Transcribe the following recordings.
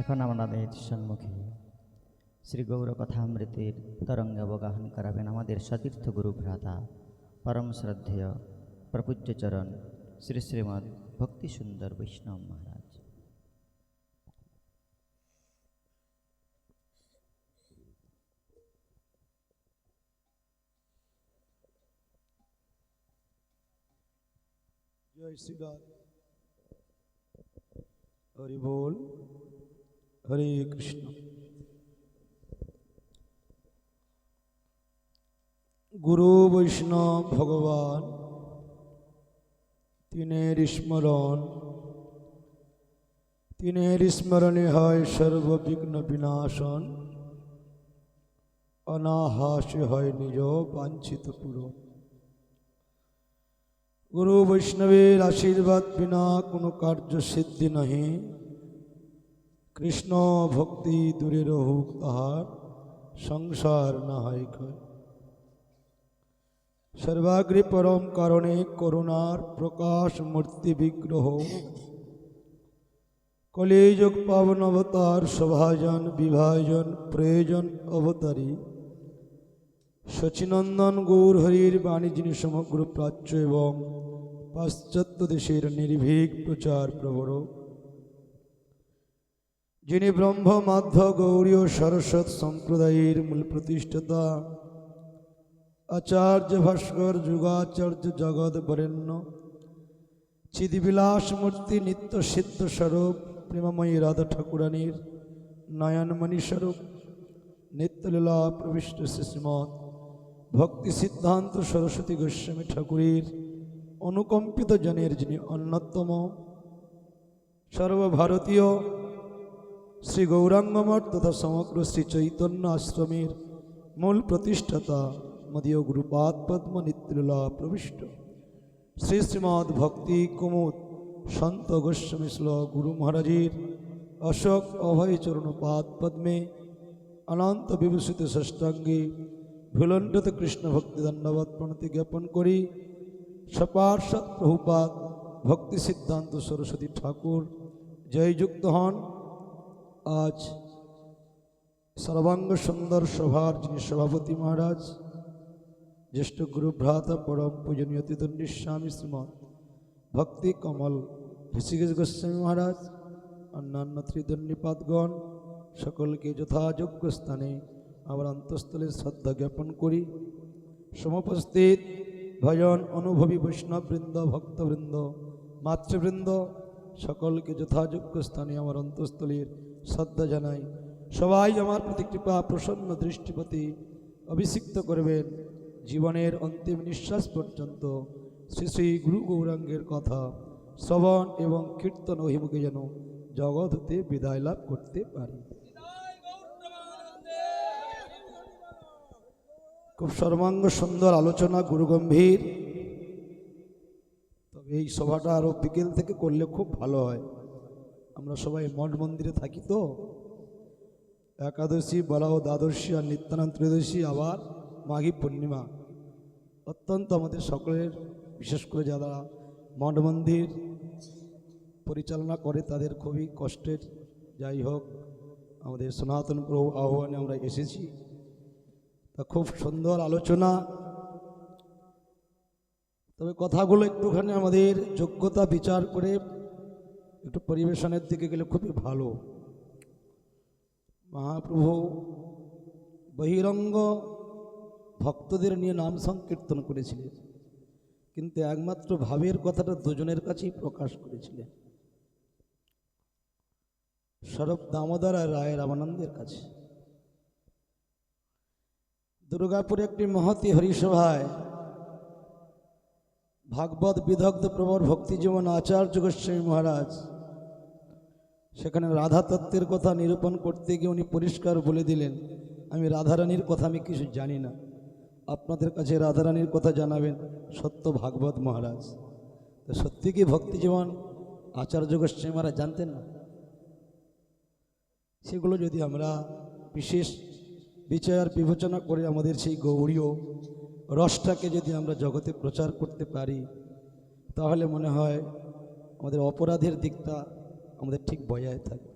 এখন আমাদের সম্মুখে শ্রী গৌর কথামৃতের তরঙ্গ অবগাহন করাবেন আমাদের সতীর্থ গুরু ভ্রাতা পরম শ্রদ্ধেয় প্রপূজ্যচরণ শ্রী শ্রীমৎ ভক্তি সুন্দর বৈষ্ণব মহারাজ। জয় শ্রীরাম হরি বল। হরে কৃষ্ণ। গুরু বৈষ্ণব ভগবান, তিনের স্মরণ, তিনের স্মরণে হয় সর্ববিঘ্ন বিনাশন, অনাহাসে হয় নিজ বাঞ্ছিত পূরণ। গুরু বৈষ্ণবের আশীর্বাদ বিনা কোনো কার্য সিদ্ধি নহে। কৃষ্ণ ভক্তি দূরে রহুক তাহার, সংসার না হয় সর্বাগ্রে পরম কারণে করুণার প্রকাশ মূর্তি বিগ্রহ। কলিযুগ পাবন অবতার সভাজন বিভাজন, প্রয়োজন অবতারী। শচীনন্দন গৌর হরির বাণী যিনি সমগ্র প্রাচ্য এবং পাশ্চাত্য দেশের নির্ভীক প্রচার প্রবর যিনি ব্রহ্ম, মাধ্য গৌরীয় সরস্বত সম্প্রদায়ের মূল প্রতিষ্ঠাতা। আচার্য ভাস্কর যুগাচার্য জগৎ বরেণ্য। চিদিবিলাস মূর্তি নিত্য সিদ্ধ স্বরূপ প্রেমাময়ী রাধা ঠাকুরানীর নয়নমণি স্বরূপ। নিত্যলীলা প্রবিষ্ট শ্রীমৎ ভক্তি সিদ্ধান্ত সরস্বতী গোস্বামী ঠাকুরের অনুকম্পিত জনের যিনি অন্যতম। সর্বভারতীয় শ্রী গৌরাঙ্গমঠ তথা সমগ্র শ্রী চৈতন্য আশ্রমের মূল প্রতিষ্ঠাতা মদীয় গুরুপাদ পদ্ম নিত্যলীলা প্রবিষ্ট। শ্রী শ্রীমৎ ভক্তি কুমুদ সন্ত গোস্বামী শ্ল গুরু মহারাজের অশোক অভয় চরণ পাদ পদ্মে অনন্ত বিভূষিত ষষ্ঠাঙ্গে ভুলণ্ডিত কৃষ্ণ ভক্তি দণ্ডবাদ প্রণতি জ্ঞাপন করি। সপার্ষদ প্রভুপাদ ভক্তি সিদ্ধান্ত সরস্বতী ঠাকুর জয়যুক্ত হন। আজ সর্বাঙ্গ সুন্দর সভার যিনি সভাপতি মহারাজ, জ্যেষ্ঠ গুরু ভ্রাতা পরম পূজনীয় তিতন্ডী স্বামী শ্রীমৎ ভক্তি কমল ঋষিকেশ গোস্বামী মহারাজ, অন্যান্য ত্রিদণ্ডীপাদগণ সকলকে যথাযোগ্য স্থানে আমার অন্তঃস্থলে শ্রদ্ধা জ্ঞাপন করি। সমপস্থিত ভজন অনুভবী বৈষ্ণববৃন্দ, ভক্তবৃন্দ, মাতৃবৃন্দ, সকলকে যথাযোগ্য স্থানে আমার অন্তঃস্থলের শ্রদ্ধা জানাই। সবাই আমার প্রতি কৃপা, প্রসন্ন দৃষ্টিপতি অভিষিক্ত করবেন জীবনের অন্তিম নিঃশ্বাস পর্যন্ত। শ্রী শ্রী গুরু গৌরাঙ্গের কথা শ্রবণ এবং কীর্তন অভিমুখে যেন জগৎ হতে বিদায় লাভ করতে পারি। খুব সর্বাঙ্গ সুন্দর আলোচনা, গুরু গম্ভীর। তবে এই সভাটা আরও বিকেল থেকে করলে খুব ভালো হয়। আমরা সবাই মঠ মন্দিরে থাকি তো। একাদশী বলাহ দ্বাদশী আর নিত্যানন্দ ত্রয়োদশী আবার মাঘী পূর্ণিমা। অত্যন্ত আমাদের সকলের, বিশেষ করে যারা মঠ মন্দির পরিচালনা করে তাদের খুবই কষ্টের। যাই হোক, আমাদের সনাতন প্রভু আহ্বানে আমরা এসেছি। তা খুব সুন্দর আলোচনা। তবে কথাগুলো একটুখানি আমাদের যোগ্যতা বিচার করে একটু পরিবেশনের দিকে গেলে খুবই ভালো। মহাপ্রভু বহিরঙ্গ ভক্তদের নিয়ে নাম সংকীর্তন করেছিলেন, কিন্তু একমাত্র ভাবের কথাটা দুজনের কাছেই প্রকাশ করেছিলেন। সরব দামোদর আর রায় রামানন্দের কাছে। দুর্গাপুরে একটি মহতি হরিসভায় ভাগবত বিদগ্ধ প্রবর ভক্তিজীবন আচার্য গোস্বামী মহারাজ সেখানে রাধা তত্ত্বের কথা নিরূপণ করতে গিয়ে উনি পরিষ্কার বলে দিলেন, আমি রাধারানীর কথা আমি কিছু জানি না। আপনাদের কাছে রাধারানীর কথা জানাবেন সত্য ভাগবত মহারাজ। তো সত্যি কি ভক্তিজীবন আচার্য গোস্বামী মহারাজ জানতেন না? সেগুলো যদি আমরা বিশেষ বিচার বিবেচনা করে আমাদের সেই গৌরীয় রসটাকে যদি আমরা জগতে প্রচার করতে পারি, তাহলে মনে হয় আমাদের অপরাধের দিকটা আমাদের ঠিক বজায় থাকে।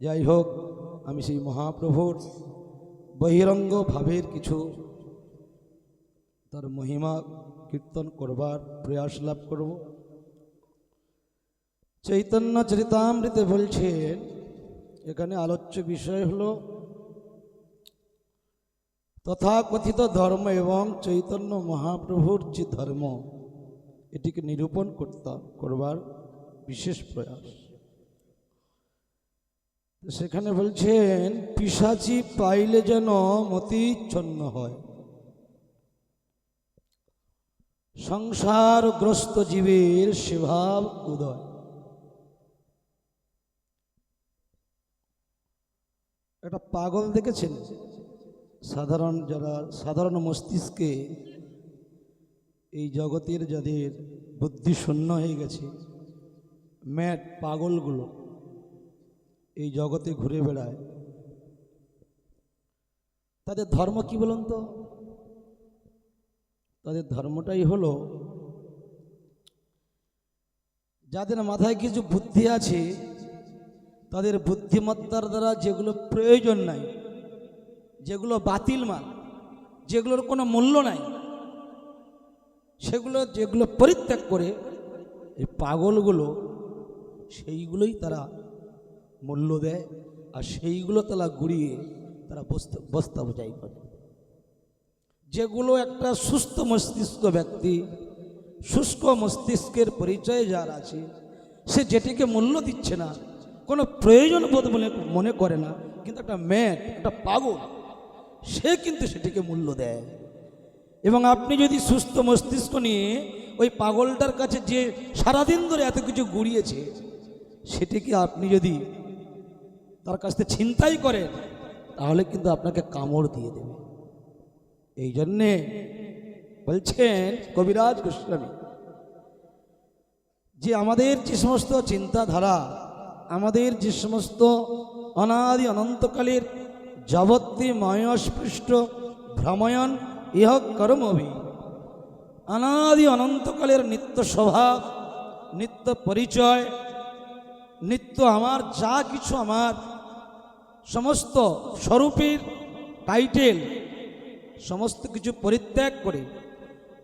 যাই হোক, আমি সেই মহাপ্রভুর বহিরঙ্গ ভাবের কিছু তার মহিমা কীর্তন করবার প্রয়াস লাভ করব। চৈতন্য চরিতামৃতে বলছেন, এখানে আলোচ্য বিষয় হলো, তথাকথিত ধর্ম এবং চৈতন্য মহাপ্রভুর যে ধর্ম, এটিকে নিরূপণ করতাম করবার বিশেষ প্রয়াস। সেখানে বলছেন, পিসাচি পাইলে যেন মতিচ্ছন্ন হয়। সংসারগ্রস্ত জীবের সেভাব উদয়। একটা পাগল দেখেছেন? সাধারণ যারা, সাধারণ মস্তিষ্কে এই জগতের যাদের বুদ্ধি শূন্য হয়ে গেছে, ম্যাট পাগলগুলো। এই জগতে ঘুরে বেড়ায়। তাদের ধর্ম কি বলুন তো? তাদের ধর্মটাই হলো, যাদের মাথায় কিছু বুদ্ধি আছে, তাদের বুদ্ধিমত্তার দ্বারা যেগুলো প্রয়োজন নাই, যেগুলো বাতিল মাল, যেগুলোর কোনো মূল্য নাই, সেগুলো যেগুলো পরিত্যাগ করে, এই পাগলগুলো, সেইগুলোই তারা মূল্য দেয় আর সেইগুলো তারা গুড়িয়ে তারা বস্তা বস্তা বোঝাই করে। যেগুলো একটা সুস্থ মস্তিষ্ক ব্যক্তি, শুষ্ক মস্তিষ্কের পরিচয় যার আছে, সে যেটিকে মূল্য দিচ্ছে না, কোনো প্রয়োজন বোধ মনে মনে করে না, কিন্তু একটা ম্যাট, একটা পাগল, সে কিন্তু সেটিকে মূল্য দেয়। এবং আপনি যদি সুস্থ মস্তিষ্ক নিয়ে ওই পাগলটার কাছে যে সারাদিন ধরে এত কিছু গুড়িয়েছে সেটিকে আপনি যদি তার কাছ থেকে ছিনতাই করেন তাহলে কিন্তু আপনাকে কামড় দিয়ে দেবে। এই জন্যে বলছেন কবিরাজ গোস্বামী, যে আমাদের যে সমস্ত চিন্তাধারা, আমাদের যে সমস্ত অনাদি অনন্তকালের যাবত্তি ময়স্পৃষ্ট ভ্রময়ন ইহ কর্মভি, অনাদি অনন্তকালের নিত্য স্বভাব, নিত্য পরিচয়, নিত্য আমার যা কিছু আমার সমস্ত স্বরূপের টাইটেল সমস্ত কিছু পরিত্যাগ করে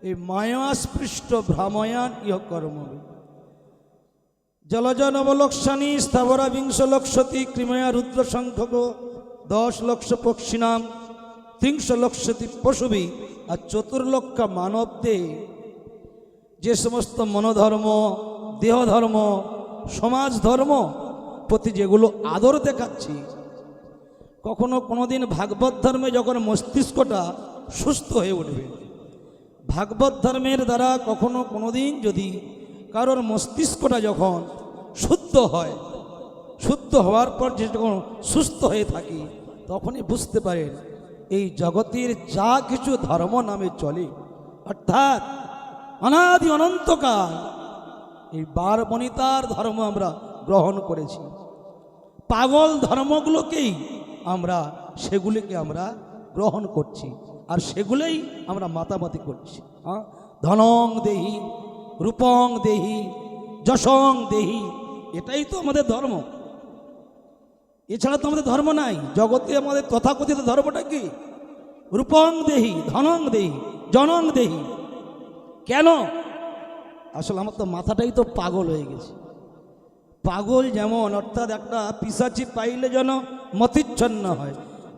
এই মায়াস্পৃষ্ট ভ্রাময়ান ইহ কর্ম জলজন অবলক্ষণী স্থাবরা বিংশ লক্ষতি কৃময়া রুদ্র সংখ্যক দশ লক্ষ পক্ষিণাম, ত্রিংশ লক্ষতি পশুবি আর চতুর্লক্ষ মানব দেহে যে সমস্ত মনোধর্ম, দেহধর্ম সমাজ ধর্ম প্রতি যেগুলো আদর দেখাচ্ছি কখনো কোনোদিন ভাগবত ধর্মে যখন মস্তিষ্কটা সুস্থ হয়ে উঠবে। ভাগবত ধর্মের দ্বারা কখনো কোনোদিন যদি কারোর মস্তিষ্কটা যখন শুদ্ধ হয়, শুদ্ধ হওয়ার পর যে যখন সুস্থ হয়ে থাকি, তখনই বুঝতে পারেন এই জগতের যা কিছু ধর্ম নামে চলে, অর্থাৎ অনাদি অনন্তকাল এই বার বনিতার ধর্ম আমরা গ্রহণ করেছি। পাগল ধর্মগুলোকেই আমরা সেগুলিকে আমরা গ্রহণ করছি আর সেগুলোই আমরা মাতামাতি করছি। হ্যাঁ ধনং দেহি, রূপং দেহি, যশং দেহি, এটাই তো আমাদের ধর্ম। এছাড়া তো আমাদের ধর্ম নাই। জগতে আমাদের তথাকথিত ধর্মটা কি? রূপং দেহি, ধনং দেহি, জনং দেহি। কেন? আসলে আমার তো মাথাটাই তো পাগল হয়ে গেছে। পাগল যেমন, অর্থাৎ একটা পিসাচি পাইলে যেন মতিচ্ছন্ন হয়।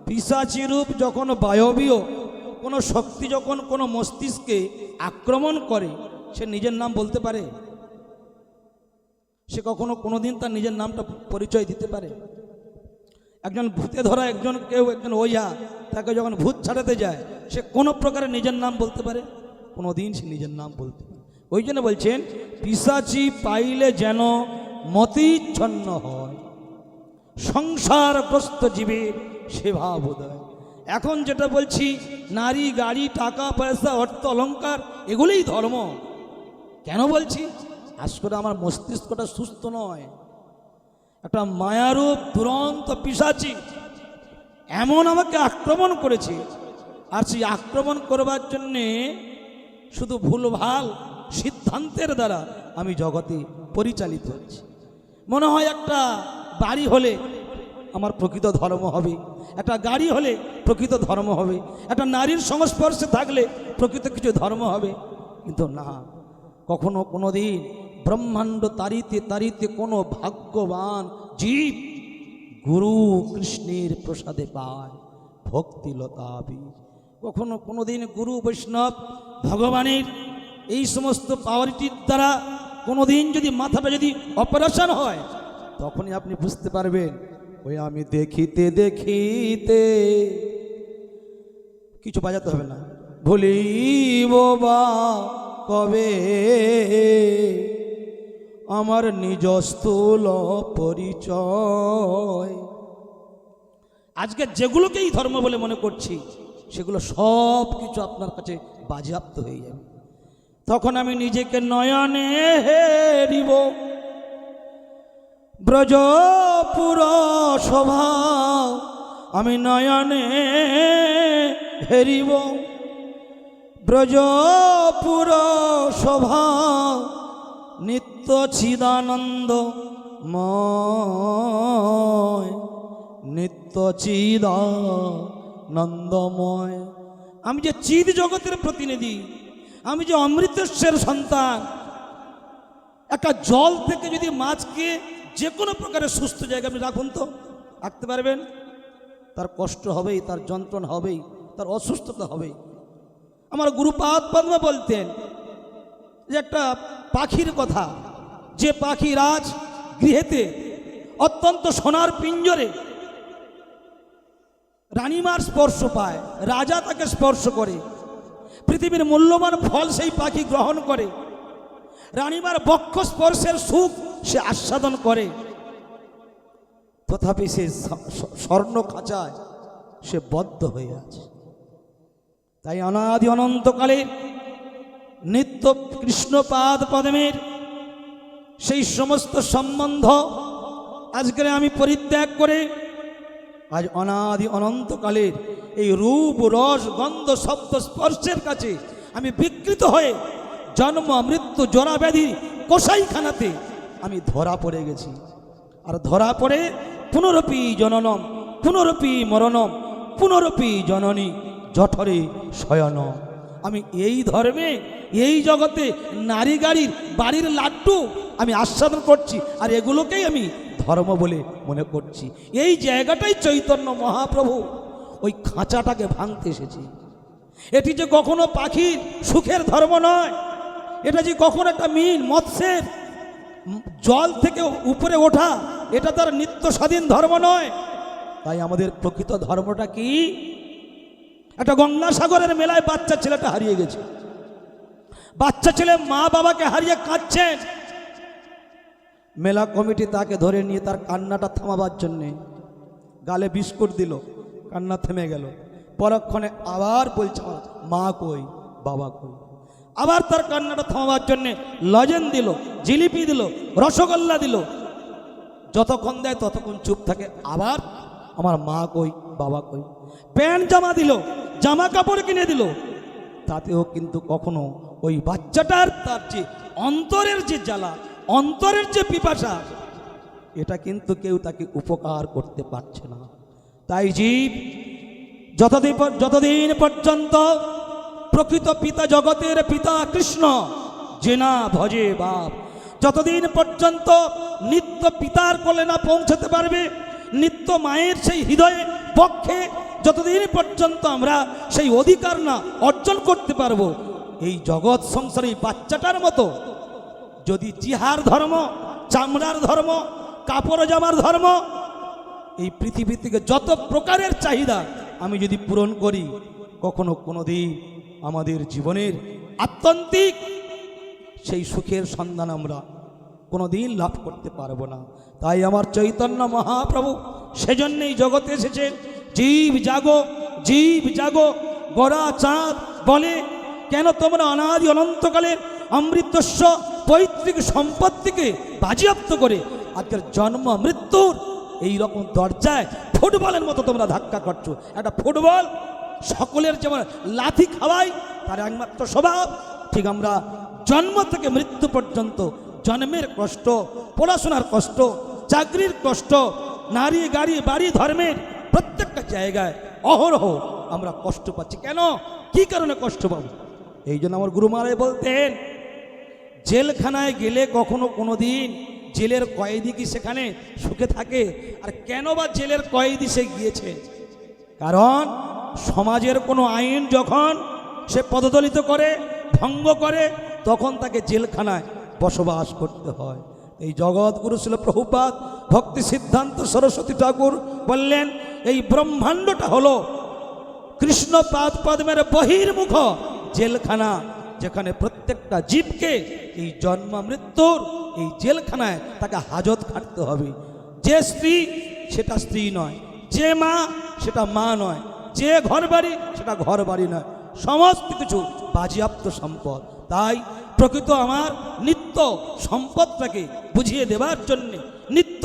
পিসাচি রূপ যখন বায়বীয়, কোনো শক্তি যখন কোনো মস্তিষ্কে আক্রমণ করে, সে নিজের নাম বলতে পারে? সে কখনো কোনোদিন তার নিজের নামটা পরিচয় দিতে পারে? একজন ভূতে ধরা একজন কেউ একজন ওইয়া, তাকে যখন ভূত ছাড়াতে যায়, সে কোনো প্রকারে নিজের নাম বলতে পারে? কোনো দিন সে নিজের নাম বলতে পারে ওই জন্য বলছেন, পিসাচি পাইলে যেন মতিচ্ছন্ন হয়। সংসারগ্রস্ত জীবের সেবা বোধয় এখন যেটা বলছি, নারী, গাড়ি, টাকা, পয়সা, অর্থ অলঙ্কার এগুলোই ধর্ম। কেন বলছি? আজ করে আমার মস্তিষ্কটা সুস্থ নয়। একটা মায়ারূপ, দুরন্ত পিসাচি এমন আমাকে আক্রমণ করেছে। আর সেই আক্রমণ করবার জন্যে শুধু ভুলভাল সিদ্ধান্তের দ্বারা আমি জগতে পরিচালিত হচ্ছি। মনে হয় একটা বাড়ি হলে আমার প্রকৃত ধর্ম হবে। একটা গাড়ি হলে প্রকৃত ধর্ম হবে। একটা নারীর সংস্পর্শে থাকলে প্রকৃত কিছু ধর্ম হবে। কিন্তু না, কখনো কোনো দিন ব্রহ্মাণ্ড তারিতে তারিতে কোনো ভাগ্যবান জীব গুরু কৃষ্ণের প্রসাদে পায় ভক্তিলতা বীজ কখনো কোনো দিন গুরু বৈষ্ণব ভগবানের এই সমস্ত পাওয়ারিটির দ্বারা কোনো দিন যদি মাথাটা যদি অপারেশন হয় তখনই আপনি বুঝতে পারবেন, ওই আমি দেখিতে দেখিতে কিছু বাজাতে হবে না। ভুলিব বা, কবে? আমার নিজস্থূল পরিচয়। আজকে যেগুলোকেই ধর্ম বলে মনে করছি, সেগুলো সব কিছু আপনার কাছে বাজেয়াপ্ত হয়ে যাবে। তখন আমি নিজেকে নয়নে হেরিব। ব্রজপুর স্বভাব আমি নয়নে হেরিব। ব্রজপুর স্বভাব নিত্য চিদানন্দ নিত্য চিদানন্দময়। আমি যে চিদ জগতের প্রতিনিধি, আমি যে অমৃতেশ্বর সন্তান, একটা জল থেকে যদি মাছকে যে কোনো প্রকারের সুস্থ জায়গা আপনি রাখুন তো। রাখতে পারবেন? তার কষ্ট হবেই, তার যন্ত্রণা হবেই, তার অসুস্থতা হবেই। আমার গুরুপাদ পদ্মা বলতেন যে একটা পাখির কথা, যে পাখি রাজ গৃহেতে অত্যন্ত সোনার পিঞ্জরে রানীমার স্পর্শ পায়, রাজা তাকে স্পর্শ করে, পৃথিবীর মূল্যবান ফল সেই পাখি গ্রহণ করে। রানীমার বক্ষ স্পর্শের সুখ সে আস্বাদন করে। তথাপি সে স্বর্ণ খাঁচায় সে বদ্ধ হয়ে আছে। তাই অনাদি অনন্তকালে নিত্য কৃষ্ণপাদ পদমের সেই সমস্ত সম্বন্ধ আজকে আমি পরিত্যাগ করে আজ অনাদি অনন্তকালের এই রূপ, রস, গন্ধ, শব্দ, স্পর্শের কাছে আমি বিকৃত হয়ে জন্ম, মৃত্যু জরা ব্যাধি কষাইখানাতে আমি ধরা পড়ে গেছি। আর ধরা পড়ে পুনরপি জননম, পুনরপি মরণম, পুনরপি জননী জঠরে শয়ন আমি এই ধর্মে, এই জগতে নারী গাড়ির বাড়ির লাড্ডু আমি আস্বাদন করছি, আর এগুলোকেই আমি ধর্ম বলে মনে করছি। এই জায়গাটাই চৈতন্য মহাপ্রভু। ওই খাঁচাটাকে ভাঙতে এসেছি। এটি যে কখনো পাখির সুখের ধর্ম নয়, এটা যে কখনো একটা মিন মৎস্যের জল থেকে উপরে ওঠা, এটা তার নিত্য স্বাধীন ধর্ম নয়। তাই আমাদের প্রকৃত ধর্মটা কি? একটা গঙ্গাসাগরের মেলায় বাচ্চা ছেলেটা হারিয়ে গেছে। বাচ্চা ছেলে মা বাবাকে হারিয়ে কাঁদছেন। মেলা কমিটি তাকে ধরে নিয়ে তার কান্নাটা থামাবার জন্যে গালে বিস্কুট দিল, কান্না থেমে গেল। পরক্ষণে আবার বলছে, মা কই, বাবা কই? আবার তার কান্নাটা থামাবার জন্যে লজেন দিল, জিলিপি দিল, রসগোল্লা দিল। যতক্ষণ দেয় ততক্ষণ চুপ থাকে। আবার আমার মা কই, বাবা কই। প্যান্ট জামা দিল, জামা কাপড় কিনে দিল। তাতেও কিন্তু কখনো ওই বাচ্চাটার তার যে অন্তরের যে জ্বালা, অন্তরের যে পিপাসা, এটা কিন্তু কেউ তাকে উপকার করতে পারছে না। তাই জীব, যতদিন যতদিন পর্যন্ত প্রকৃত পিতা জগতের পিতা কৃষ্ণ যে না ভজে বাপ। যতদিন পর্যন্ত নিত্য পিতার কোলে না পৌঁছাতে পারবে, নিত্য মায়ের সেই হৃদয়ে পক্ষে যতদিন পর্যন্ত আমরা সেই অধিকার না অর্জন করতে পারব, এই জগৎ সংসারে এই বাচ্চাটার মতো, যদি জিহার ধর্ম, চামড়ার ধর্ম, কাপড় জামার ধর্ম, এই পৃথিবী থেকে যত প্রকারের চাহিদা আমি যদি পূরণ করি, কখনো কোনো দিন আমাদের জীবনের আত্যন্তিক সেই সুখের সন্ধান আমরা কোনো দিন লাভ করতে পারব না। তাই আমার চৈতন্য মহাপ্রভু সেজন্যই জগতে এসেছেন। জীব জাগো জীব জাগো, গড়া চাঁদ বলে, কেন তোমরা অনাদি অনন্তকালের অমৃতস্ব পৈতৃক সম্পত্তিকে বাজেয়াপ্ত করে আজকের জন্ম, মৃত্যুর এই রকম দরজায় ফুটবলের মতো তোমরা ধাক্কা করছ একটা ফুটবল সকলের যেমন লাথি খাওয়াই, তার একমাত্র স্বভাব, ঠিক আমরা জন্ম থেকে মৃত্যু পর্যন্ত জন্মের কষ্ট, পড়াশোনার কষ্ট, চাকরির কষ্ট, নারী, গাড়ি, বাড়ি, ধর্মের প্রত্যেকটা জায়গায় অহরহ আমরা কষ্ট পাচ্ছি। কেন? কি কারণে কষ্ট পাবো? এই জন্য আমার গুরু মহারাজ বলতেন, জেলখানায় গেলে কখনো কোনো দিন জেলের কয়েদি কি সেখানে সুখে থাকে? আর কেন বা জেলের কয়েদি সে গিয়েছে? কারণ সমাজের কোনো আইন যখন সে পদদলিত করে, ভঙ্গ করে, তখন তাকে জেলখানায় বসবাস করতে হয়। এই জগৎগুরু ছিল প্রভুপাত ভক্তি সিদ্ধান্ত সরস্বতী ঠাকুর বললেন, এই ব্রহ্মাণ্ডটা হলো কৃষ্ণ পাদ পদ্মের বহির্মুখ জেলখানা, যেখানে প্রত্যেকটা জীবকে এই জন্ম, মৃত্যুর এই জেলখানায় তাকে হাজত খাটতে হবে। যে স্ত্রী, সেটা স্ত্রী নয়। যে মা, সেটা মা নয়। যে ঘর বাড়ি সেটা ঘর বাড়ি নয়, সমস্ত কিছু বাজেয়াপ্ত সম্পদ। তাই প্রকৃত আমার নিত্য সম্পদটাকে বুঝিয়ে দেওয়ার জন্যে, নিত্য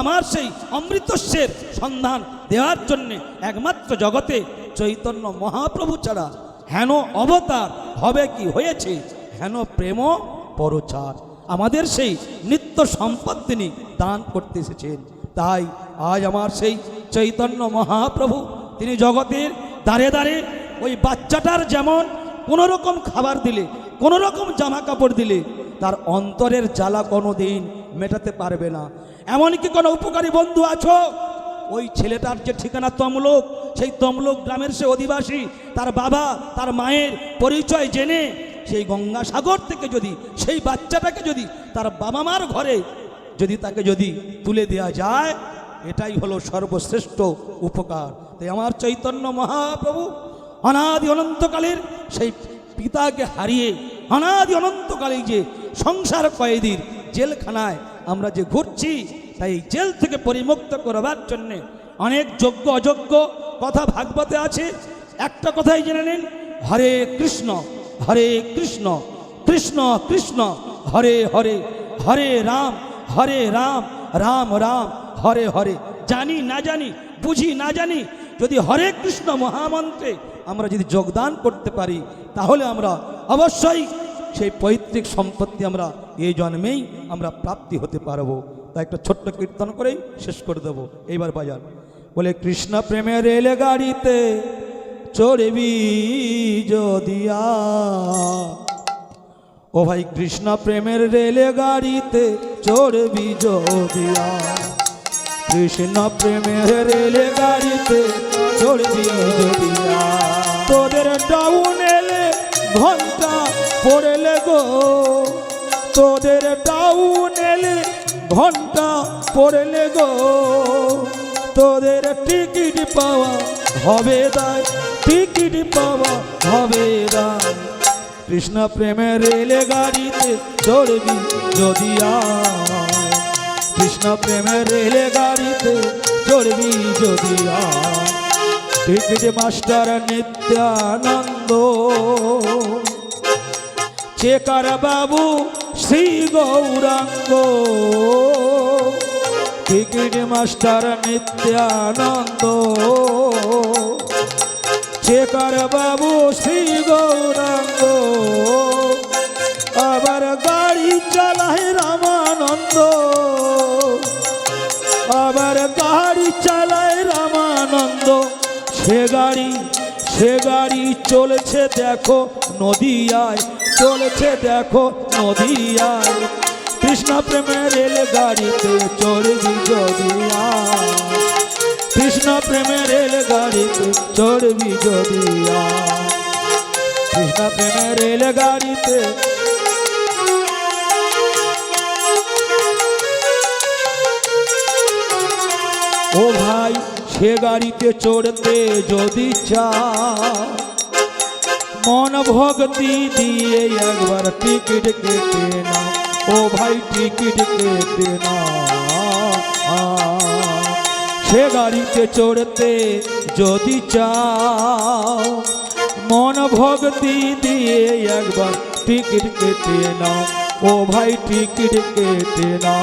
আমার সেই অমৃতস্যের সন্ধান দেওয়ার জন্যে একমাত্র জগতে চৈতন্য মহাপ্রভু ছাড়া হেন অবতার হবে কি হয়েছে, হেন প্রেম পরচার। আমাদের সেই নিত্য সম্পদ তিনি দান করতে এসেছেন। তাই আজ আমার সেই চৈতন্য মহাপ্রভু তিনি জগতের দাঁড়ে দাঁড়ে ওই বাচ্চাটার যেমন কোনো রকম খাবার দিলে কোনো রকম জামা কাপড় দিলে, তার অন্তরের জ্বালা কোনো দিন মেটাতে পারবে না। এমনকি কোনো উপকারী বন্ধু আছো? ওই ছেলেটার যে ঠিকানা তমলোক, সেই তমলোক গ্রামের সে অধিবাসী, তার বাবা, তার মায়ের পরিচয় জেনে সেই গঙ্গাসাগর থেকে যদি, সেই বাচ্চাটাকে যদি তার বাবা মার ঘরে যদি তাকে যদি তুলে দেওয়া যায়, এটাই হলো সর্বশ্রেষ্ঠ উপকার। তাই আমার চৈতন্য মহাপ্রভু অনাদি অনন্তকালের সেই পিতাকে হারিয়ে অনাদি অনন্তকালে যে সংসার কয়েদির জেলখানায় আমরা যে ঘুরছি, তাই জেল থেকে পরিমুক্ত করবার জন্যে অনেক যোগ্য, অযোগ্য কথা ভাগবতে আছে। একটা কথাই জেনে নিন, হরে কৃষ্ণ হরে কৃষ্ণ কৃষ্ণ কৃষ্ণ, হরে হরে হরে রাম হরে রাম রাম রাম, হরে হরে। জানি, না জানি, বুঝি, না জানি যদি হরে কৃষ্ণ মহামন্ত্রে আমরা যদি যোগদান করতে পারি, তাহলে আমরা অবশ্যই সেই পৈতৃক সম্পত্তি আমরা এই জন্মেই আমরা প্রাপ্তি হতে পারব। তাই একটা ছোট্ট কীর্তন করেই শেষ করে দেবো। এইবার বাজার বলে, কৃষ্ণ প্রেমের রেলে গাড়িতে চড়বি যদিয়া। ও ভাই, কৃষ্ণ প্রেমের রেলে গাড়িতে চড়বি যদিয়া। কৃষ্ণ প্রেমের রেলে গাড়িতে চড়বি তোদের ডাউন এলে ঘণ্টা পড়লে গো। তোদের ডাউন এলে ঘণ্টা পড়লে গো। তোদের টিকিট পাওয়া হবে দায়, টিকিট পাওয়া হবে দায়। কৃষ্ণ প্রেমের রেলে গাড়িতে চড়বি যদি আয় কৃষ্ণ প্রেমের রেলে গাড়িতে চড়বি যদি মাস্টার নিত্যানন্দ। চেকার বাবু Shri Gauranga. Ticket master Nityananda. Checker বাবু শ্রী গৌরাঙ্গ। আবার গাড়ি চালায় রামানন্দ। আবার গাড়ি চালায় রামানন্দ। সে গাড়ি সে গাড়ি চলেছে দেখো নদিয়ায়, চলেছে দেখো নদিয়ায়। কৃষ্ণ প্রেমের রেল গাড়িতে চড়বি যদিয়া কৃষ্ণ প্রেমের রেল গাড়িতে চড়বি যদিয়া কৃষ্ণ প্রেমের রেল গাড়িতে ও ভাই, সে গাড়িতে চড়তে যদি চা মন ভক্তি দিয়ে একবার টিকিট কেটে না ও ভাই, টিকিট কেটে না সে গাড়িতে চড়তে যদি চাও, মন ভক্তি দিয়ে একবার টিকিট কেটে না ও ভাই, টিকিট কেটে না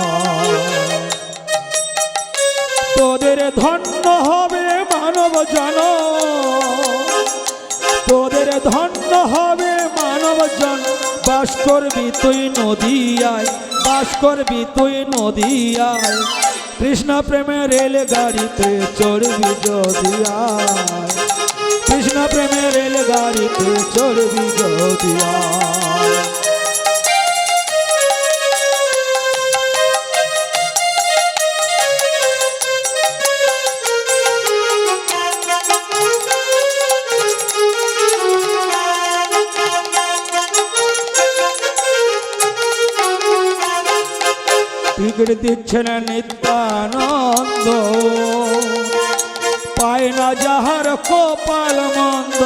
তোদের ধন্য হবে মানব জন। তোদের ধন্য হবে মানব জন। বাস করবি তুই নদিয়ায়, বাস করবি তুই নদিয়ায়। কৃষ্ণ প্রেমে রেল গাড়িতে যদি আয় কৃষ্ণ প্রেমে রেল গাড়িতে যদি টিকিট দিচ্ছেন নিত্যানন্দ। পায় না যাহার কপাল মন্দ।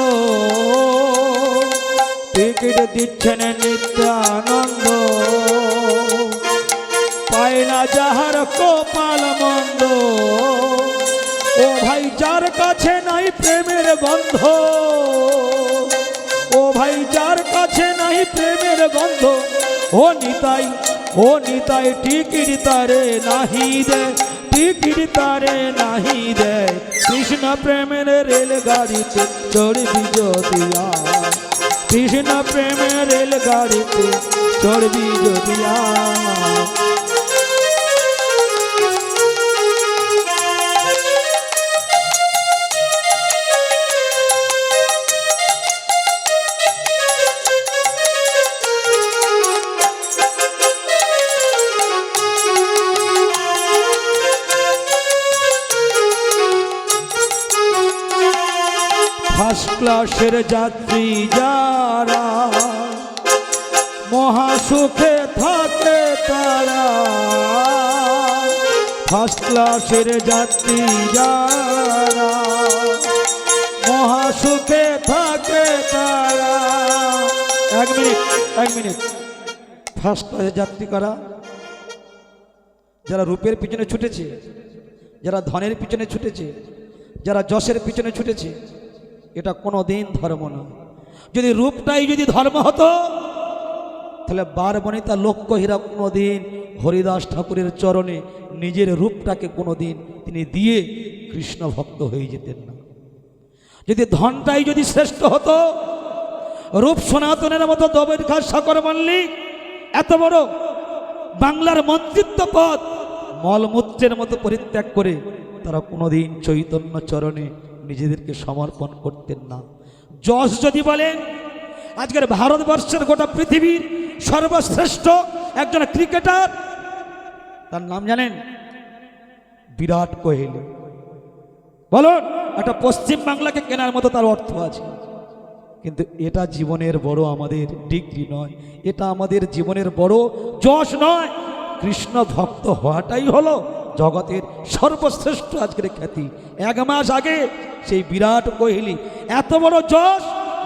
টিকিট দিচ্ছেন নিত্যানন্দ। পায় না যাহার কপাল মন্দ। ও ভাই, যার কাছে নাই প্রেমের গন্ধ ও ভাই, যার কাছে নাই প্রেমের গন্ধ ও নিতাই ও নিতাই টিকিট তারে নাহি দে টিকিট তারে নাহি দে কৃষ্ণ প্রেমের রেলগাড়িতে চড়বি যদি আয় কৃষ্ণ প্রেমের রেলগাড়িতে চড়বি যদি আয় ফার্স্ট ক্লাসের যাত্রী যারা, মহাসুখে থাকে তারা। ফার্স্ট ক্লাসের যাত্রী যারা, মহাসুখে থাকে তারা। এক মিনিট এক মিনিট। ফার্স্ট ক্লাসের যাত্রী করা? যারা রূপের পিছনে ছুটেছে, যারা ধনের পিছনে ছুটেছে, যারা যশের পিছনে ছুটেছে এটা কোনো দিন ধর্ম না যদি রূপটাই যদি ধর্ম হতো, তাহলে বারবণিতা লক্ষ্য হীরা কোনো দিন হরিদাস ঠাকুরের চরণে নিজের রূপটাকে কোনো দিন তিনি দিয়ে কৃষ্ণ ভক্ত হয়ে যেতেন না। যদি ধনটাই যদি শ্রেষ্ঠ হতো, রূপ সনাতনের মতো দবের খাস সাকর মল্লিক এত বড় বাংলার মন্ত্রিত্ব পদ মলমূত্রের মতো পরিত্যাগ করে তারা কোনোদিন চৈতন্য চরণে নিজেদেরকে সমর্পণ করতেন না। যশ যদি বলেন, আজকের ভারতবর্ষের গোটা পৃথিবীর সর্বশ্রেষ্ঠ একজন ক্রিকেটার, তার নাম জানেন? বিরাট কোহলি। বলুন, একটা পশ্চিম বাংলাকে কেনার মতো তার অর্থ আছে। কিন্তু এটা জীবনের বড় আমাদের ডিগ্রি নয়, এটা আমাদের জীবনের বড় যশ নয়। কৃষ্ণ ভক্ত হওয়াটাই হলো জগতের সর্বশ্রেষ্ঠ আজকের খ্যাতি। এক মাস আগে সেই বিরাট কোহলি এত বড় যশ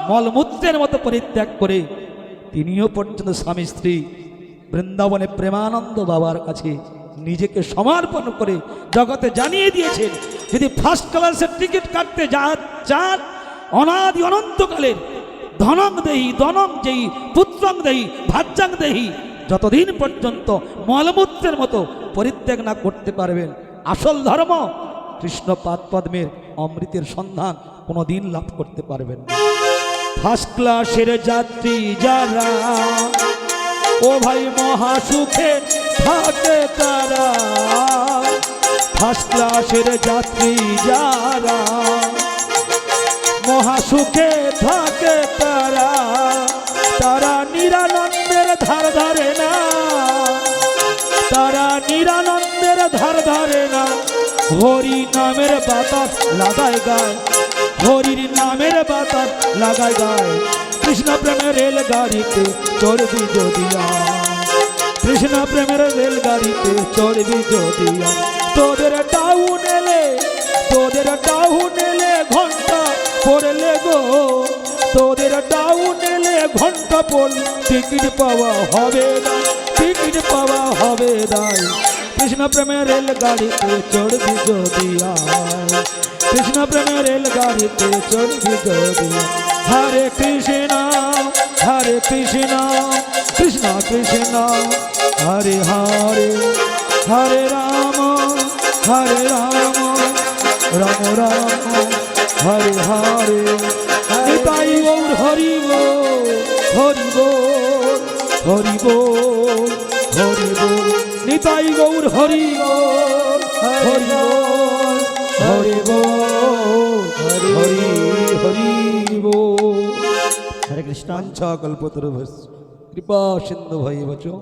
মলমূত্রের মতো পরিত্যাগ করে তিনিও পর্যন্ত স্বামী স্ত্রী বৃন্দাবনে প্রেমানন্দ বাবার কাছে নিজেকে সমর্পণ করে জগতে জানিয়ে দিয়েছেন, যদি ফার্স্ট ক্লাসের টিকিট কাটতে যা চান, অনাদি অনন্তকালের ধনং দেহি দনং যেই পুত্রং দেহি, ভাজ্যাং দেহি যতদিন পর্যন্ত মলমূত্রের মতো পরিত্যাগ না করতে পারবেন, আসল ধর্ম কৃষ্ণ পাদ পদ্মের অমৃতের সন্ধান কোনো দিন লাভ করতে পারবেন ফার্স্ট ক্লাসের যাত্রী যারা, ও ভাই মহাসুখে থাকে তারা। ফার্স্ট ক্লাসের যাত্রী যারা, মহাসুখে থাকে তারা। তারা ধার ধারে না। তারা নিরানন্দের ধার ধারে না। হরি নামের বাতাস লাগায় গায়। হরির নামের বাতাস লাগায় গায়। কৃষ্ণ প্রেমের রেলগাড়িতে চড়বি যদি আয়। কৃষ্ণ প্রেমের রেলগাড়িতে চড়বি যদি আয়। তোদের টাউন এলে, তোদের টাউন এলে ঘণ্টা পড়লে গো। তোদের টাউন এলে ঘণ্টা পড়ল টিকিট পাওয়া হবে না, টিকিট পাওয়া হবে দায় কৃষ্ণ প্রেমের রেলগাড়িতে চড়বি যদি কৃষ্ণ প্রেমের রেলগাড়িতে চড়বি যদি। হরে কৃষ্ণ হরে কৃষ্ণ কৃষ্ণ কৃষ্ণ, হরে হরে হরে রাম হরে রাম রাম রাম, হরে হরে। গৌর, হরি বল হরিব হরিব হরিব নিতাই গৌর হরিব হরিব হরিব হরি হরি হরিব। হরে কৃষ্ণ। কল্পতরু কৃপা সিন্ধু ভয় বচো।